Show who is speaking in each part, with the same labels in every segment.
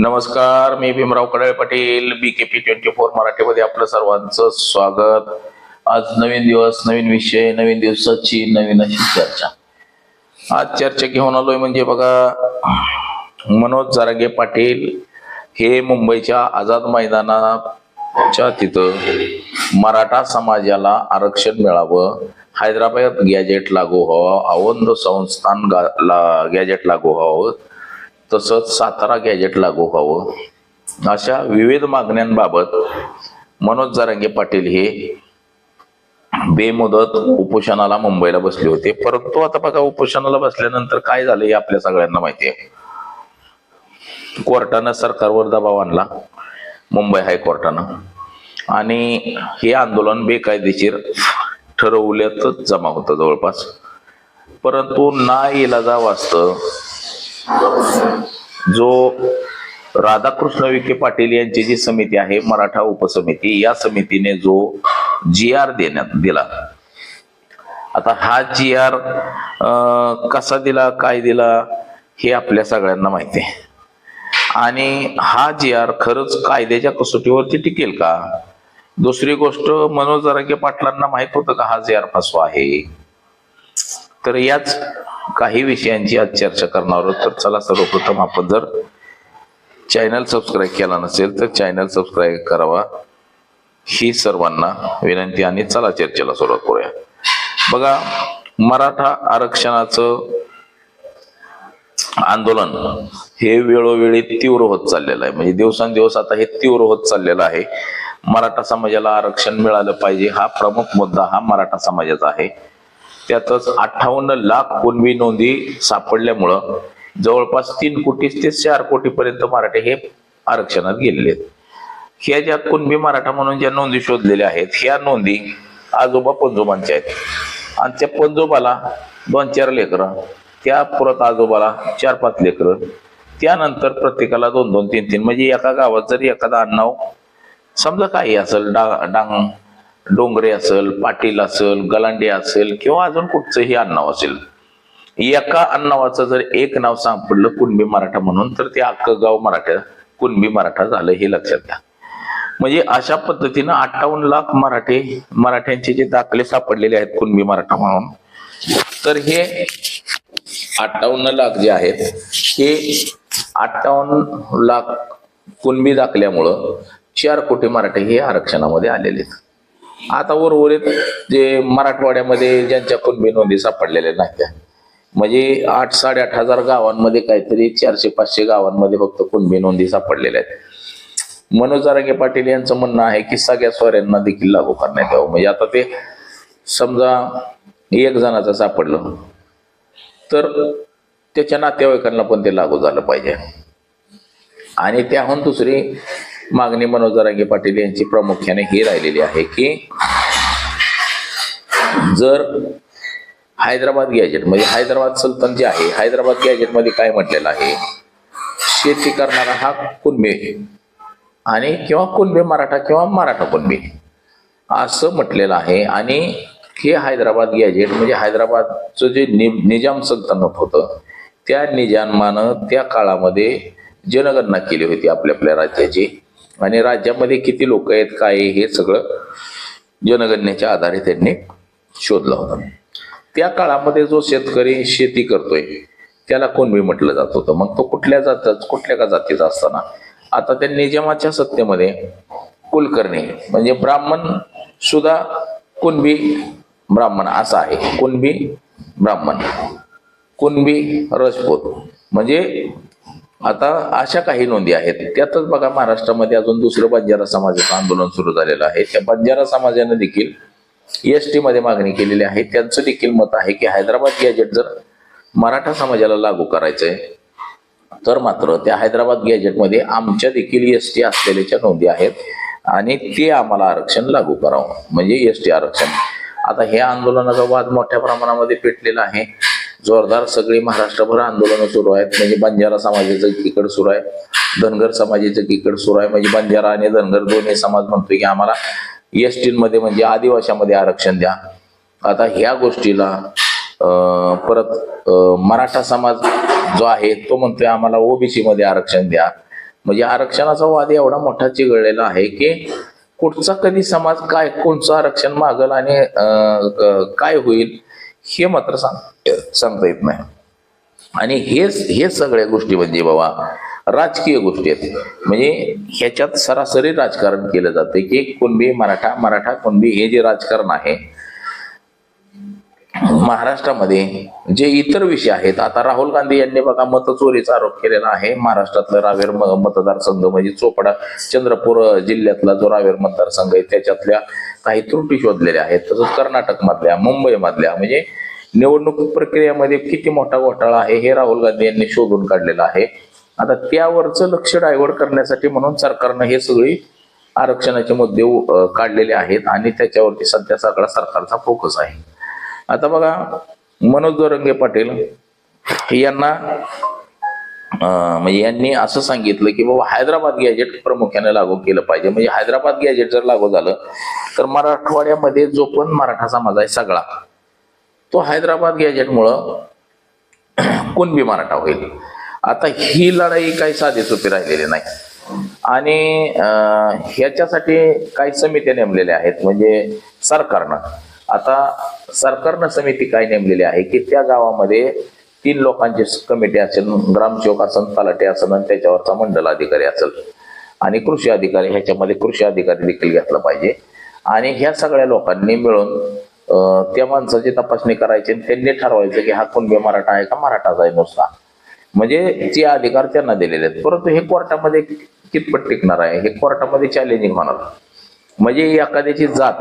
Speaker 1: नमस्कार मी Bhimrao Kadale Patil B K P twenty four मराठीमध्ये आपलं सर्वांचं स्वागत. आज नवीन दिवस नवीन विषय नवीन दिवसाची नवीन अशी चर्चा. आज चर्चा घेऊन आलोय म्हणजे बघा मनोज जारांगे पाटील हे मुंबईच्या आझाद मैदानाच्या तिथं मराठा समाजाला आरक्षण मिळावं हैदराबाद गॅजेट लागू व्हावं आवंद संस्थान गा- ला गॅजेट लागू व्हावं तसंच सातारा गॅजेट लागू व्हावं. अशा विविध मागण्यांबाबत मनोज जारंगे पाटील हे बेमुदत उपोषणाला मुंबईला बसले होते. परंतु आता बघा उपोषणाला बसल्यानंतर काय झालं हे आपल्या सगळ्यांना माहिती आहे. कोर्टानं सरकारवर दबाव आणला मुंबई हायकोर्टानं. आणि हे आंदोलन बेकायदेशीर ठरवल्यातच जमा होतं जवळपास. परंतु ना इलाजा वाचतं जो राधाकृष्ण विखे पाटील यांची जी समिती आहे मराठा उपसमिती या समितीने जो जी आर देण्यात दिला. आता हा जी आर कसा दिला काय दिला हे आपल्या सगळ्यांना माहिती आहे. आणि हा जी आर खरंच कायद्याच्या कसोटीवरती टिकेल का? दुसरी गोष्ट मनोज जरांगे पाटलांना माहीत होतं का हा जी आर फसवा आहे? तर याच काही विषयांची आज चर्चा करणार आहोत. तर चला सर्वप्रथम आपण जर चॅनल सबस्क्राईब केला नसेल तर चॅनल सबस्क्राईब करावा. ही सर्वांना विनंती आणि चला चर्चेला सुरुवात करूया. बघा मराठा आरक्षणाचं आंदोलन हे वेळोवेळी तीव्र होत चाललेलं आहे. म्हणजे दिवसांदिवस आता हे तीव्र होत चाललेलं आहे. मराठा समाजाला आरक्षण मिळालं पाहिजे. हा प्रमुख मुद्दा हा मराठा समाजाचा आहे. त्यातच अठ्ठावन्न लाख कुणबी नोंदी सापडल्यामुळं जवळपास तीन कोटी ते चार कोटीपर्यंत मराठे हे आरक्षणात गेलेले आहेत. ह्या ज्या कुणबी मराठा म्हणून ज्या नोंदी शोधलेल्या आहेत ह्या नोंदी आजोबा पंजोबांच्या आहेत. आणि त्या पंजोबाला दोन चार लेकरं त्या परत आजोबाला चार पाच लेकरं त्यानंतर प्रत्येकाला दोन दोन तीन तीन. म्हणजे एका गावात जरी एखादा अण्णाव समजा काही असेल डा डांग डोंगरे असेल पाटील असेल गलांडे असेल किंवा अजून कुठचंही अन्नाव असेल. एका अन्नावाचं जर एक नाव सापडलं कुणबी मराठा म्हणून तर ते अख्खं गाव मराठा कुणबी मराठा झालं हे लक्षात घ्या. म्हणजे अशा पद्धतीनं अठ्ठावन्न लाख मराठे मराठ्यांचे जे दाखले सापडलेले आहेत कुणबी मराठा म्हणून तर हे अठ्ठावन्न लाख जे आहेत हे अठ्ठावन्न लाख कुणबी दाखल्यामुळं चार कोटी मराठे हे आरक्षणामध्ये आलेले आहेत. आता उर्वरित जे मराठवाड्यामध्ये ज्यांच्या कुणबी नोंदी सापडलेल्या नाहीत्या म्हणजे आठ साडेआठ हजार गावांमध्ये काहीतरी चारशे पाचशे गावांमध्ये फक्त कुणबी नोंदी सापडलेल्या आहेत. मनोज जारंगे पाटील यांचं म्हणणं आहे की सगळ्या स्वाऱ्यांना देखील लागू करण्यात यावं. म्हणजे आता ते समजा एक जणाचं सापडलं तर त्याच्या नातेवाईकांना पण ते लागू झालं पाहिजे. आणि त्याहून दुसरी मागणी मनोज रांगे पाटील यांची प्रामुख्याने ही राहिलेली आहे की जर हैदराबाद गॅजेट म्हणजे हैदराबाद सल्तन जे आहे हैदराबाद गॅजेटमध्ये काय म्हटलेलं आहे? शेती करणारा हा कुणबे आणि किंवा कुणबे मराठा किंवा मराठा कुणबे. असं म्हटलेलं आहे. आणि हे हैदराबाद गॅजेट म्हणजे हैदराबादचं जे नि निजाम सल्तनत होतं त्या निजामानं त्या काळामध्ये जनगणना केली होती आपल्या आपल्या राज्याची. आणि राज्यामध्ये किती लोक आहेत काय हे सगळं जनगणनेच्या आधारे त्यांनी शोधला होता. त्या काळामध्ये जो शेतकरी शेती करतोय त्याला कुणबी म्हटलं जात होतं? मग तो कुठल्या जात कुठल्या का जातीचा असताना? आता त्या निजामाच्या सत्तेमध्ये कुलकर्णी म्हणजे ब्राह्मण सुद्धा कुणबी ब्राह्मण असा आहे कुणबी ब्राह्मण कुणबी रजपूत म्हणजे आता अशा काही नोंदी आहेत. त्यातच बघा महाराष्ट्रामध्ये अजून दुसरं बंजारा समाजाचं आंदोलन सुरू झालेलं आहे. त्या बंजारा समाजाने देखील एस टी मध्ये मागणी केलेली आहे. त्यांचं देखील मत आहे की हैदराबाद गॅजेट जर मराठा समाजाला लागू करायचंय तर मात्र त्या हैदराबाद गॅजेटमध्ये आमच्या देखील एस टी असलेल्याच्या नोंदी आहेत आणि ते आम्हाला आरक्षण लागू करावं. म्हणजे एस टी आरक्षण. आता हे आंदोलनाचा वाद मोठ्या प्रमाणामध्ये पेटलेला आहे. जोरदार सगळी महाराष्ट्रभर आंदोलनं सुरू आहेत. म्हणजे बंजारा समाजाचं एकीकडे सुरू आहे धनगर समाजाचं एकीकडे सुरू आहे. म्हणजे बंजारा आणि धनगर दोन्ही समाज म्हणतोय की आम्हाला एसमध्ये म्हणजे आदिवाशामध्ये आरक्षण द्या. आता ह्या गोष्टीला परत मराठा समाज जो आहे तो म्हणतोय आम्हाला ओबीसी मध्ये आरक्षण द्या. म्हणजे आरक्षणाचा वाद एवढा मोठा चिघळलेला आहे की कुठचा कधी समाज काय कोणचं आरक्षण मागल आणि काय होईल? हे मात्र सांग सांगता येत नाही. आणि हेच हे सगळ्या गोष्टी म्हणजे बाबा राजकीय गोष्टी आहेत. म्हणजे ह्याच्यात सरासरी राजकारण केलं जातं की कुणबी मराठा मराठा कुणबी हे जे राजकारण आहे महाराष्ट्रामध्ये जे इतर विषय आहेत आता राहुल गांधी यांनी बघा मतचोरीचा आरोप केलेला आहे. महाराष्ट्रातलं रावेर म- मतदारसंघ म्हणजे चोपडा चंद्रपूर जिल्ह्यातला जो रावेर मतदारसंघ आहे त्याच्यातल्या काही त्रुटी शोधलेल्या आहेत. तसंच कर्नाटक मधल्या मुंबई मधल्या म्हणजे निवडणूक प्रक्रियेमध्ये किती मोठा घोटाळा आहे हे राहुल गांधी यांनी शोधून काढलेलं आहे. आता त्यावरचं लक्ष डायव्हर्ट करण्यासाठी म्हणून सरकारनं हे सगळी आरक्षणाचे मुद्दे काढलेले आहेत आणि त्याच्यावरती सध्या सगळा सरकारचा फोकस आहे. आता बघा मनोज दोरंगे पाटील यांना म्हणजे यांनी असं सांगितलं की बाबा हैदराबाद गॅजेट प्रामुख्याने लागू केलं पाहिजे. म्हणजे हैदराबाद गॅजेट जर लागू झालं तर मराठवाड्यामध्ये जो पण मराठा समाज आहे सगळा तो हैदराबाद गॅजेटमुळं कुणबी मराठा होईल. आता ही लढाई काही साधी सोपी राहिलेली नाही. आणि ह्याच्यासाठी काही समित्या नेमलेल्या आहेत म्हणजे सरकारनं. आता सरकारनं समिती काय नेमलेली आहे की त्या गावामध्ये तीन लोकांची कमिटी असेल ग्रामसेवक असेल तलाटे असेल आणि त्याच्यावरचा मंडल अधिकारी असेल. आणि कृषी अधिकारी ह्याच्यामध्ये कृषी अधिकारी देखील घेतला पाहिजे. आणि ह्या सगळ्या लोकांनी मिळून त्या माणसाची तपासणी करायची आणि त्यांनी ठरवायचं की हा कुणबे मराठा आहे का मराठाचा आहे नुसता. म्हणजे ते अधिकार त्यांना दिलेले आहेत. परंतु हे कोर्टामध्ये कितपत टिकणार आहे? हे कोर्टामध्ये चॅलेंजिंग होणार म्हणजे एखाद्याची जात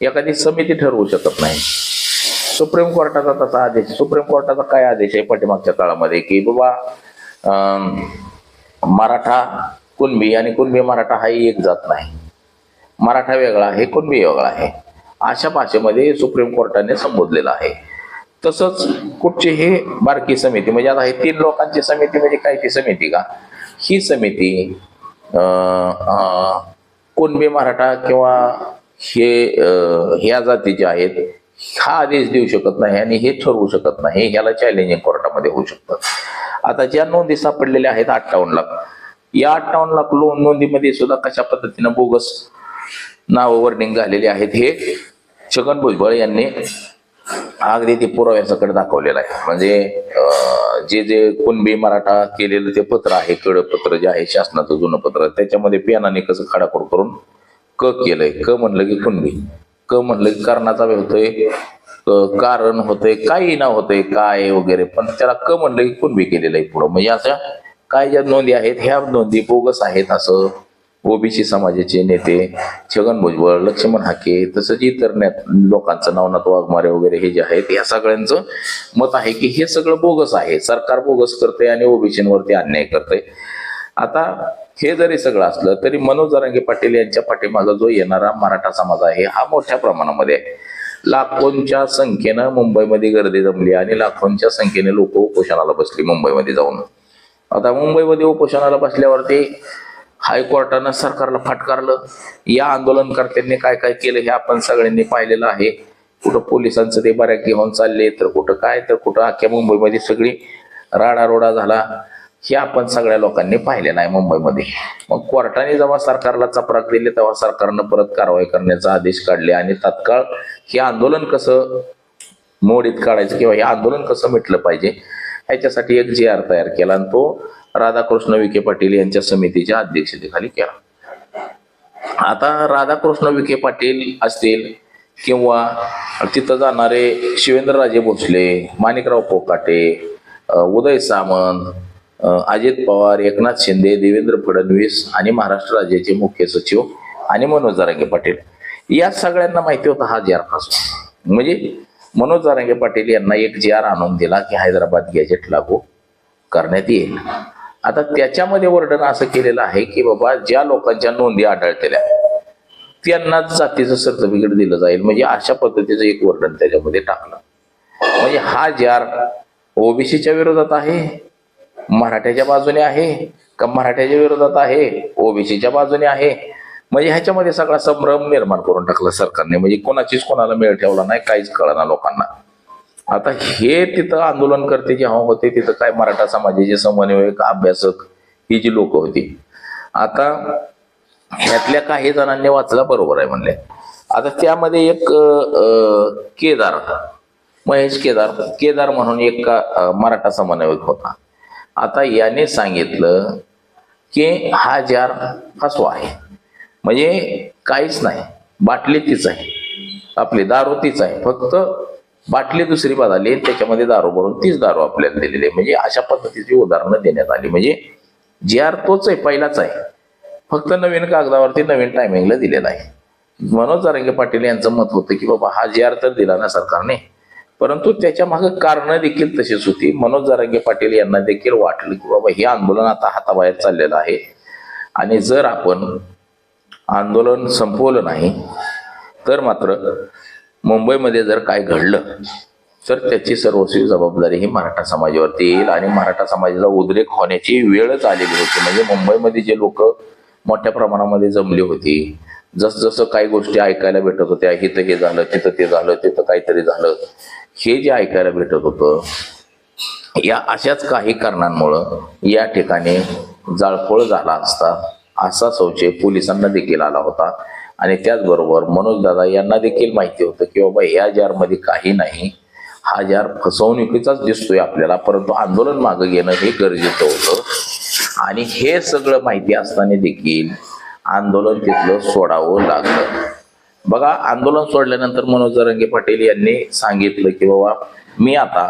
Speaker 1: एखादी समिती ठरवू शकत नाही. सुप्रीम कोर्टाचा तसा आदेश सुप्रीम कोर्टाचा काय आदेश आहे पाठीमागच्या काळामध्ये की बाबा मराठा कुणबी आणि कुणबी मराठा हाही एक जात नाही. मराठा वेगळा आहे कुणबी वेगळा आहे. अशा भाषेमध्ये सुप्रीम कोर्टाने संबोधलेलं आहे. तसंच कुठची हे बारकी समिती म्हणजे आता हे तीन लोकांची समिती म्हणजे काय ती समिती का? ही समिती कुणबी मराठा किंवा हे ह्या जातीचे आहेत हा आदेश देऊ शकत नाही आणि हे ठरवू शकत नाही. ह्याला चॅलेंजिंग कोर्टामध्ये होऊ शकतं. आता ज्या नोंदी सापडलेल्या आहेत अठ्ठावन्न लाख या अठ्ठावन्न लाख लोन नोंदीमध्ये सुद्धा कशा पद्धतीनं बोगस नाव वर्णिंग झालेली आहेत हे छगन भुजबळ यांनी अगदी ते पुराव्यासकडे दाखवलेलं आहे. म्हणजे अं, जे जे कुणबी मराठा केलेलं ते पत्र आहे कडपत्र जे आहे शासनाचं जुनं पत्र त्याच्यामध्ये पेनाने कसं खडाखोड करून क केलंय. क म्हणलं की कुणबी. क म्हणलं की कारणाचा होतोय. क- कारण होतंय काही ना होतंय काय वगैरे. पण त्याला क म्हणलं की कुणबी केलेलं आहे पुढं. म्हणजे अशा काय ज्या नोंदी आहेत ह्या नोंदी बोगस आहेत असं. ओबीसी समाजाचे नेते छगन भुजबळ लक्ष्मण हाके तसंच इतर ने लोकांचं नवनाथ वाघमारे वगैरे हे जे आहेत या सगळ्यांचं मत आहे की हे सगळं बोगस आहे. सरकार बोगस करते आणि ओबीसीवरती अन्याय करते आता हे जरी सगळं असलं तरी मनोज जरांगे पाटील यांच्या पाठीमागं जो येणारा मराठा समाज आहे हा मोठ्या प्रमाणामध्ये आहे. लाखोंच्या संख्येनं मुंबईमध्ये गर्दी जमली आणि लाखोंच्या संख्येने लोक उपोषणाला बसली मुंबईमध्ये जाऊन. आता मुंबईमध्ये उपोषणाला बसल्यावरती हायकोर्टानं सरकारला फटकारलं. या आंदोलनकर्त्यांनी काय काय केलं हे आपण सगळ्यांनी पाहिलेलं आहे. कुठं पोलिसांचं ते बऱ्या घेऊन चालले तर कुठं काय तर कुठं अख्ख्या मुंबईमध्ये सगळी राडारोडा झाला. हे आपण सगळ्या लोकांनी पाहिलेलं आहे मुंबईमध्ये. मग कोर्टाने जेव्हा सरकारला चपराक दिली तेव्हा सरकारनं परत कारवाई करण्याचा आदेश काढले आणि तात्काळ हे आंदोलन कसं मोडीत काढायचं किंवा हे आंदोलन कसं मिटलं पाहिजे ह्याच्यासाठी एक जी आर तयार केला आणि तो राधाकृष्ण विखे पाटील यांच्या समितीच्या अध्यक्षतेखाली केला. आता राधाकृष्ण विखे पाटील असतील किंवा तिथं जाणारे शिवेंद्रराजे भोसले माणिकराव पोकाटे उदय सामंत अजित पवार एकनाथ शिंदे देवेंद्र फडणवीस आणि महाराष्ट्र राज्याचे मुख्य सचिव आणि मनोज जारांगे पाटील. या सगळ्यांना माहिती होता हा जी आर म्हणजे मनोज जारांगे पाटील यांना एक जी आर आणून दिला की हैदराबाद गॅजेट लागू करण्यात येईल. आता त्याच्यामध्ये वर्णन असं केलेलं आहे की बाबा ज्या लोकांच्या नोंदी आढळलेल्या त्यांनाच जातीचं सर्टिफिकेट दिलं जाईल. म्हणजे अशा पद्धतीचं एक वर्णन त्याच्यामध्ये टाकलं. म्हणजे हा जार ओबीसीच्या विरोधात आहे मराठ्याच्या बाजूने आहे का मराठ्याच्या विरोधात आहे? ओबीसीच्या बाजूने आहे. म्हणजे ह्याच्यामध्ये सगळा संभ्रम निर्माण करून टाकला सरकारने. म्हणजे कोणाचीच कोणाला मेळ ठेवला नाही काहीच कळना लोकांना. आता हे तिथं आंदोलन करते जेव्हा होते तिथं काय मराठा समाजाचे समन्वयक अभ्यासक ही जी लोक होती. आता ह्यातल्या काही जणांनी वाचला बरोबर आहे म्हणले. आता त्यामध्ये एक केदार महेश केदार. केदार म्हणून एक मराठा समन्वयक होता. आता याने सांगितलं की हा जार फसवा आहे. म्हणजे काहीच नाही. बाटली तीच आहे. आपली दारू तीच आहे. फक्त बाटली दुसरी बदलली त्याच्यामध्ये दारू भरून तीच दारू आपल्याला दिलेली आहे. म्हणजे अशा पद्धतीची उदाहरणं देण्यात आली. म्हणजे जार तोच आहे पहिलाच आहे. फक्त नवीन कागदावरती नवीन टायमिंगला दिलेला आहे. मनोज जारंगे पाटील यांचं मत होतं की बाबा हा जी आर तर दिला ना सरकारने. परंतु त्याच्यामागे कारणं देखील तशीच होती. मनोज जारंगे पाटील यांना देखील वाटलं की बाबा हे आंदोलन आता हाताबाहेर चाललेलं आहे. आणि जर आपण आंदोलन संपवलं नाही तर मात्र मुंबईमध्ये जर काय घडलं तर त्याची सर्वस्वी जबाबदारी ही मराठा समाजावरती येईल आणि मराठा समाजाचा उद्रेक होण्याची वेळच आलेली होती. म्हणजे मुंबईमध्ये जे लोक मोठ्या प्रमाणामध्ये जमली होती जसजसं काही गोष्टी ऐकायला भेटत होत्या इथं हे झालं तिथं ते झालं तिथं काहीतरी झालं हे जे ऐकायला भेटत होतं या अशाच काही कारणांमुळं या ठिकाणी जाळपोळ झाला असता असा संशय पोलिसांना देखील आला होता. आणि त्याचबरोबर मनोजदादा यांना देखील माहिती होतं की बाबा या जारमध्ये काही नाही. हा जार फसवणुकीचाच दिसतोय आपल्याला परंतु आंदोलन मागं घेणं हे गरजेचं होतं. आणि हे सगळं माहिती असताना देखील आंदोलन तिथलं सोडावं लागलं. बघा आंदोलन सोडल्यानंतर मनोज जरंगे पाटील यांनी सांगितलं की बाबा मी आता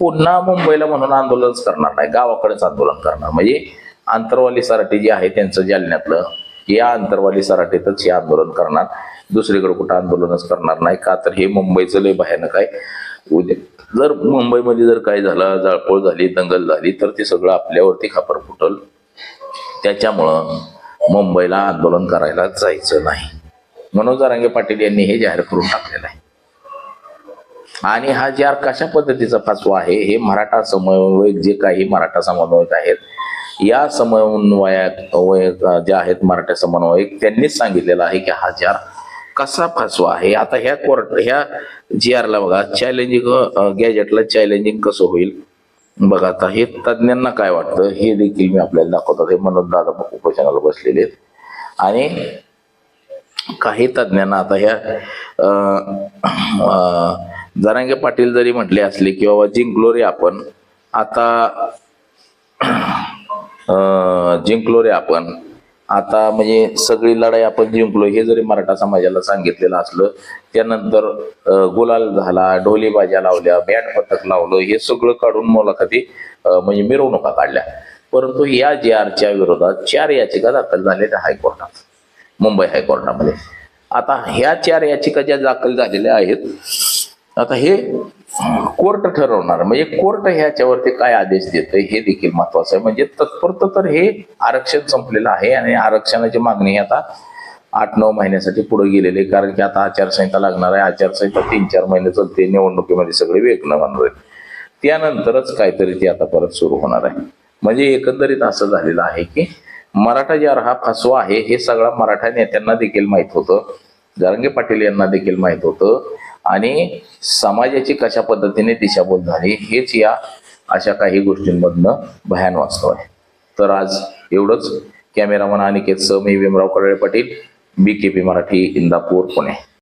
Speaker 1: पुन्हा मुंबईला म्हणून आंदोलनच करणार नाही गावाकडेच आंदोलन करणार. म्हणजे आंतरवाली सराटी जे आहे त्यांचं जालन्यातलं या आंतरवाली सराटीतच हे आंदोलन करणार. दुसरीकडे कुठं आंदोलनच करणार नाही. का तर हे मुंबईचं लय भयानक आहे. उद्या जर मुंबईमध्ये जर काय झालं जाळपोळ झाली दंगल झाली तर ते सगळं आपल्यावरती खापर फुटल त्याच्यामुळं मुंबईला आंदोलन करायला जायचं नाही. मनोजदारंगे पाटील यांनी हे जाहीर करून टाकलेलं आहे. आणि हा जार कशा पद्धतीचा फसवा आहे हे मराठा समन्वयक जे काही मराठा समन्वयक आहेत या समन्वयक वयक जे आहेत मराठा समन्वयक त्यांनीच सांगितलेलं आहे की हा जार कसा फसवा आहे. आता ह्या कोर्ट ह्या जी आरला बघा चॅलेंजिंग गॅजेटला चॅलेंजिंग कसं होईल? बघा आता हे तज्ज्ञांना काय वाटतं हे देखील मी आपल्याला दाखवतो. हे मनोज दादा उपोषणाला बसलेले आहेत. आणि काही तज्ज्ञांना आता ह्या जरांगे पाटील जरी म्हटले असले की बाबा जिंकलो रे आपण आता जिंकलो रे आपण आता म्हणजे सगळी लढाई आपण जिंकलो हे जरी मराठा समाजाला सांगितलेलं असलं त्यानंतर गुलाल झाला ढोलीबाज्या लावल्या बॅट पथक लावलं हे सगळं काढून मुलाखती म्हणजे मिरवणुका काढल्या. परंतु या जे आरच्या विरोधात चार याचिका दाखल झालेल्या हायकोर्टात. मुंबई हायकोर्टामध्ये. आता ह्या चार याचिका ज्या दाखल झालेल्या आहेत आता हे कोर्ट ठरवणार. म्हणजे कोर्ट ह्याच्यावरती काय आदेश देतं हे देखील महत्वाचं आहे. म्हणजे तत्पुरतं तर हे आरक्षण संपलेलं आहे आणि आरक्षणाची मागणी आता आठ नऊ महिन्यासाठी पुढे गेलेले आहे. कारण की आता आचारसंहिता लागणार आहे. आचारसंहिता तीन चार महिने चालते. निवडणुकीमध्ये सगळे वेगळं होणार आहे. त्यानंतरच काहीतरी ते आता परत सुरू होणार आहे. म्हणजे एकंदरीत असं झालेलं आहे की मराठा जार हा फसवा आहे हे सगळा मराठा नेत्यांना देखील माहीत होतं. जरंगे पाटील यांना देखील माहीत होतं. आणि समाजाची कशा पद्धतीने दिशाभूल झाली हेच या अशा काही गोष्टींमधनं भयान वास्तव आहे. तर आज एवढंच. कॅमेरामन अनिकेत स मी Bhimrao Karale Patil B K P Marathi Indapur Pune.